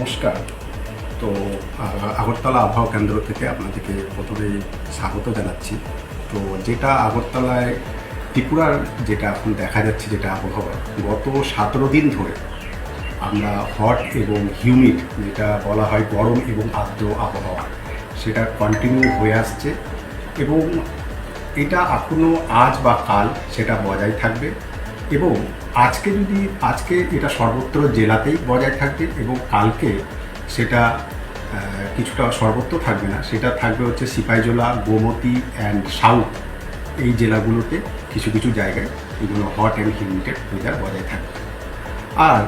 নমস্কার। তো আগরতলা আবহাওয়া কেন্দ্র থেকে আপনাদেরকে প্রথমেই স্বাগত জানাচ্ছি। তো, যেটা আগরতলায়, ত্রিপুরার যেটা এখন দেখা যাচ্ছে, যেটা আবহাওয়া, গত সতেরো দিন ধরে আমরা হট এবং হিউমিড, যেটা বলা হয় গরম এবং আর্দ্র আবহাওয়া, সেটা কন্টিনিউ হয়ে আসছে এবং এটা এখনও আজ বা কাল সেটা বজায় থাকবে। এবং আজকে যদি, আজকে এটা সর্বত্র জেলাতেই বজায় থাকবে এবং কালকে সেটা কিছুটা সর্বত্র থাকবে না, সেটা থাকবে হচ্ছে সিপাইজোলা, গোমতি অ্যান্ড সাউথ এই জেলাগুলোতে কিছু কিছু জায়গায় এগুলো হট অ্যান্ড হিউমিডেড ওয়েদার বজায় থাকবে। আর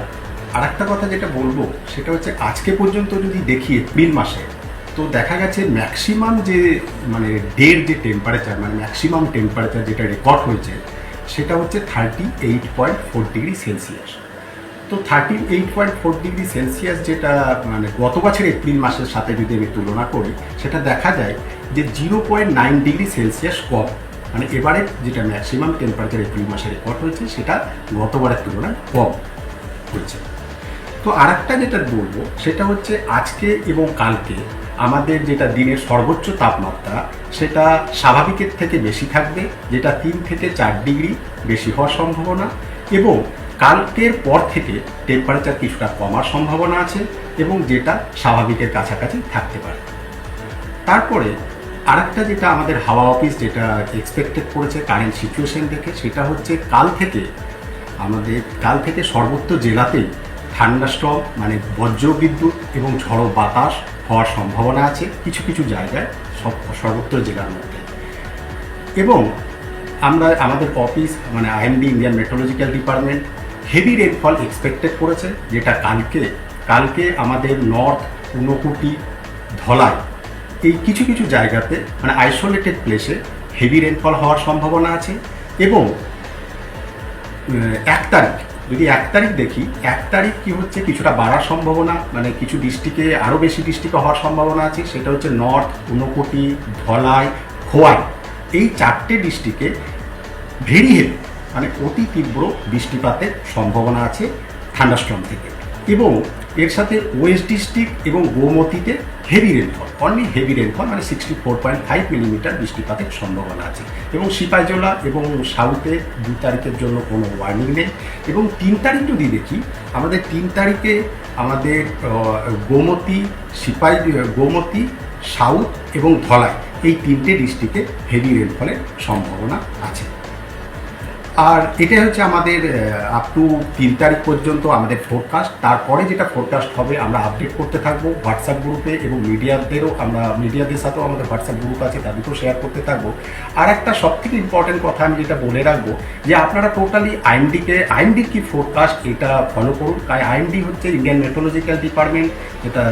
আরেকটা কথা যেটা বলব, সেটা হচ্ছে আজকে পর্যন্ত যদি দেখি এপ্রিল মাসে, তো দেখা গেছে ম্যাক্সিমাম যে মানে ডের যে টেম্পারেচার মানে ম্যাক্সিমাম টেম্পারেচার যেটা রেকর্ড হয়েছে সেটা হচ্ছে thirty eight point four degree Celsius তো thirty eight point four degree Celsius যেটা মানে গত বছর এপ্রিল মাসের সাথে যদি আমি তুলনা করি, সেটা দেখা যায় যে zero point nine degree Celsius কম। মানে এবারে যেটা ম্যাক্সিমাম টেম্পারেচার এপ্রিল মাসে রেকর্ড হয়েছে, সেটা গতবারের তুলনায় কম হয়েছে। তো আরেকটা যেটা বলব, সেটা হচ্ছে আজকে এবং কালকে আমাদের যেটা দিনের সর্বোচ্চ তাপমাত্রা, সেটা স্বাভাবিকের থেকে বেশি থাকবে, যেটা তিন থেকে চার ডিগ্রি বেশি হওয়ার সম্ভাবনা এবং কালকের পর থেকে টেম্পারেচার কিছুটা কমার সম্ভাবনা আছে এবং যেটা স্বাভাবিকের কাছাকাছি থাকতে পারে। তারপরে আরেকটা যেটা আমাদের হাওয়া অফিস যেটা এক্সপেক্টেড করেছে কারেন্ট সিচুয়েশন দেখে, সেটা হচ্ছে কাল থেকে আমাদের, কাল থেকে সর্বত্র জেলাতেই ঠান্ডাস্ট্রম মানে বজ্র বিদ্যুৎ এবং ঝড়ো বাতাস হওয়ার সম্ভাবনা আছে কিছু কিছু জায়গায়, সব সর্বত্র জেলার মধ্যে। এবং আমরা, আমাদের অফিস মানে IMD Indian meteorological department heavy rainfall expected করেছে, যেটা কালকে কালকে আমাদের নর্থ ঊনকুটি ধলাই, এই কিছু কিছু জায়গাতে মানে আইসোলেটেড প্লেসে হেভি রেনফল হওয়ার সম্ভাবনা আছে এবং এক তারিখ যদি এক তারিখ দেখি, এক তারিখ কি হচ্ছে, কিছুটা বাড়ার সম্ভাবনা মানে কিছু ডিস্ট্রিক্টে আরও বেশি ডিস্ট্রিক্টে হওয়ার সম্ভাবনা আছে, সেটা হচ্ছে নর্থ, ঊনকোটি, ধলাই, খোয়াই। এই চারটে ডিস্ট্রিক্টে ভেরি হেভি মানে অতি তীব্র বৃষ্টিপাতের সম্ভাবনা আছে থান্ডাস্ট্রম থেকে। এবং এর সাথে ওয়েস্ট ডিস্ট্রিক্ট এবং গোমতিতে heavy rainfall only heavy rainfall মানে sixty four point five millimetre বৃষ্টিপাতের সম্ভাবনা আছে। এবং সিপাহীজলা এবং সাউথে দু তারিখের জন্য কোনো ওয়ার্নিং নেই। এবং তিন তারিখ যদি দেখি, আমাদের তিন তারিখে আমাদের গোমতী সিপাহী গোমতী, সাউথ এবং ধলাই এই তিনটে ডিস্ট্রিক্টে হেভি রেনফলের সম্ভাবনা আছে। আর এটা হচ্ছে আমাদের আপ টু তিন তারিখ পর্যন্ত আমাদের ফোরকাস্ট তারপরে যেটা ফোরকাস্ট হবে, আমরা আপডেট করতে থাকব হোয়াটসঅ্যাপ গ্রুপে এবং মিডিয়াদেরও আমরা মিডিয়াদের সাথেও আমাদের হোয়াটসঅ্যাপ গ্রুপ আছে, তাদেরকেও শেয়ার করতে থাকব। আর একটা সব থেকে ইম্পর্টেন্ট কথা আমি যেটা বলে রাখব, যে আপনারা টোটালি আইএমডিকে আইএমডির কি ফোরকাস্ট এটা ফলো করুন। তাই আইএমডি হচ্ছে ইন্ডিয়ান মেট্রোলজিক্যাল ডিপার্টমেন্ট যেটা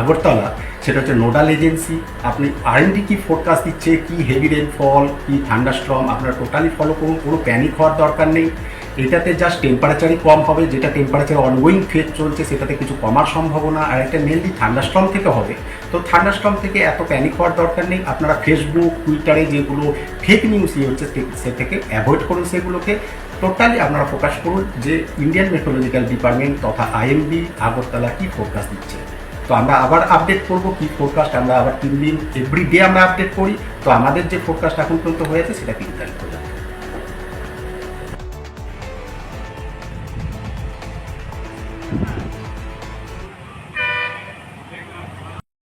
আগরতলা। সেটা হচ্ছে নোডাল এজেন্সি আপনি আরএনডি কি ফোরকাস্ট দিচ্ছে? কি হেভি রেনফল কি থান্ডাস্ট্রম আপনারা টোটালি ফলো করুন, কোনো প্যানিক হওয়ার দরকার নেই। এটাতে জাস্ট টেম্পারেচারই কম হবে, যেটা টেম্পারেচার অনগোয়িং ফেজ চলছে, সেটাতে কিছু কমার সম্ভাবনা। আর একটা মেনলি থান্ডাস্ট্রম থেকে হবে। তো থান্ডাস্ট্রম থেকে এত প্যানিক হওয়ার দরকার নেই। আপনারা ফেসবুক টুইটারে যেগুলো ফেক নিউজ ইয়ে হচ্ছে, সে- থেকে অ্যাভয়েড করুন সেগুলোকে। টোটালি আপনারা ফোকাস করুন যে ইন্ডিয়ান মেট্রোলজিক্যাল ডিপার্টমেন্ট তথা আইএমবি আগরতলা কি ফোরকাস্ট দিচ্ছে। তো আমরা আবার আপডেট করব কি ফোরকাস্ট আমরা আবার তিন দিন এভরি ডে আমরা আপডেট করি। তো আমাদের যে ফোরকাস্ট এখন পর্যন্ত হয়েছে, সেটা কিন্তু